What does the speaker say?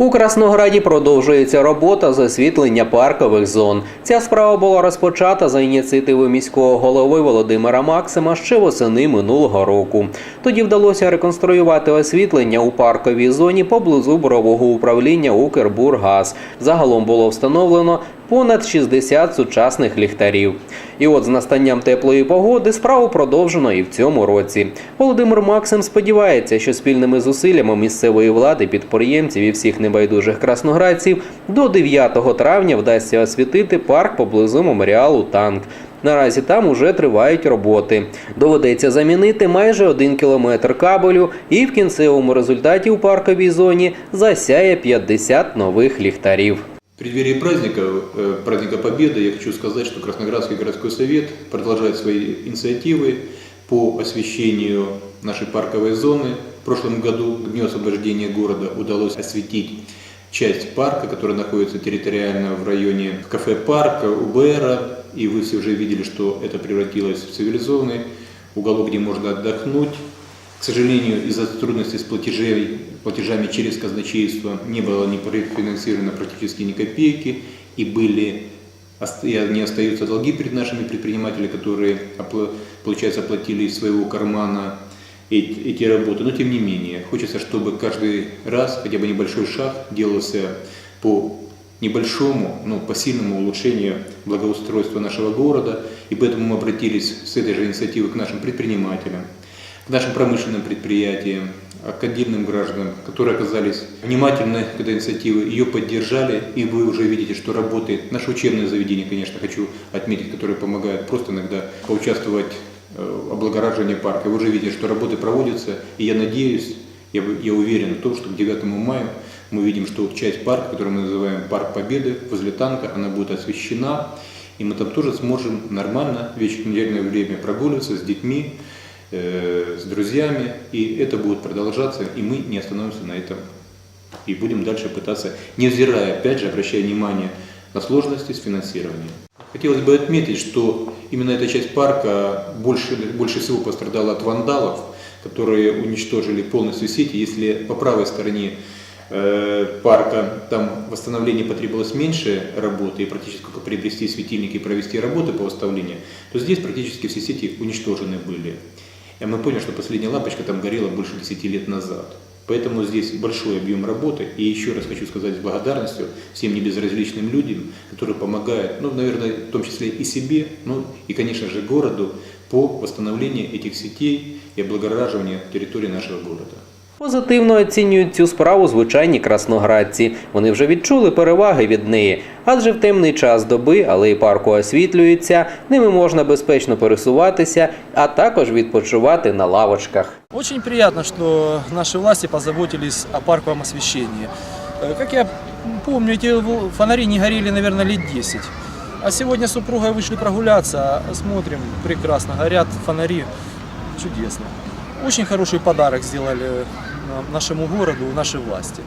У Краснограді продовжується робота з освітлення паркових зон. Ця справа була розпочата за ініціативи міського голови Володимира Максима ще восени минулого року. Тоді вдалося реконструювати освітлення у парковій зоні поблизу борового управління Укрбургаз. Загалом було встановлено понад 60 сучасних ліхтарів. І от з настанням теплої погоди справу продовжено і в цьому році. Володимир Максим сподівається, що спільними зусиллями місцевої влади, підприємців і всіх небайдужих красноградців до 9 травня вдасться освітити парк поблизу меморіалу Танк. Наразі там уже тривають роботи. Доведеться замінити майже один кілометр кабелю, і в кінцевому результаті у парковій зоні засяє 50 нових ліхтарів. Преддверии праздника, э, праздника Победы, я хочу сказать, что Красноградский городской совет продолжает свои инициативы по освещению нашей парковой зоны. В прошлом году, к Дню освобождения города, удалось осветить часть парка, которая находится территориально в районе кафе парка, УБРа. И вы все уже видели, что это превратилось в цивилизованный уголок, где можно отдохнуть. К сожалению, из-за трудностей с платежей, платежами через казначейство не было не профинансировано практически ни копейки, и были не остаются долги перед нашими предпринимателями, которые, получается, оплатили из своего кармана эти, работы. Но тем не менее, хочется, чтобы каждый раз хотя бы небольшой шаг делался по небольшому, но по сильному улучшению благоустройства нашего города. И поэтому мы обратились с этой же инициативой к нашим предпринимателям, нашим промышленным предприятиям, к отдельным гражданам, которые оказались внимательны к этой инициативе, ее поддержали, и вы уже видите, что работает наше учебное заведение, конечно, хочу отметить, которое помогает просто иногда поучаствовать э, в облагораживании парка. Вы уже видите, что работы проводятся, и я надеюсь, я, я уверен в том, что к 9 мая мы видим, что часть парка, которую мы называем Парк Победы, возле танка, она будет освещена, и мы там тоже сможем нормально в вечернее время прогуливаться с детьми, с друзьями, и это будет продолжаться, и мы не остановимся на этом. И будем дальше пытаться, невзирая, опять же, обращая внимание на сложности с финансированием. Хотелось бы отметить, что именно эта часть парка больше, больше всего пострадала от вандалов, которые уничтожили полностью сети. Если по правой стороне э, парка там восстановление потребовалось меньше работы и практически только приобрести светильники и провести работы по восстановлению, то здесь практически все сети уничтожены были. И мы поняли, что последняя лампочка там горела больше 10 лет назад. Поэтому здесь большой объем работы. И еще раз хочу сказать с благодарностью всем небезразличным людям, которые помогают, ну, наверное, в том числе и себе, ну, и, конечно же, городу по восстановлению этих сетей и облагораживанию территории нашего города. Позитивно оцінюють цю справу звичайні красноградці. Вони вже відчули переваги від неї, адже в темний час доби алеї парку освітлюються, ними можна безпечно пересуватися, а також відпочивати на лавочках. Очень приятно, что наши власти позаботились о парковом освещении. Э, Как я помню, эти в- фонари не горели, наверное, лет 10. А сегодня с супругой вышли прогуляться, смотрим, прекрасно, горят фонари, чудесно. Очень хороший подарок сделали э, нашему городу, нашей власти.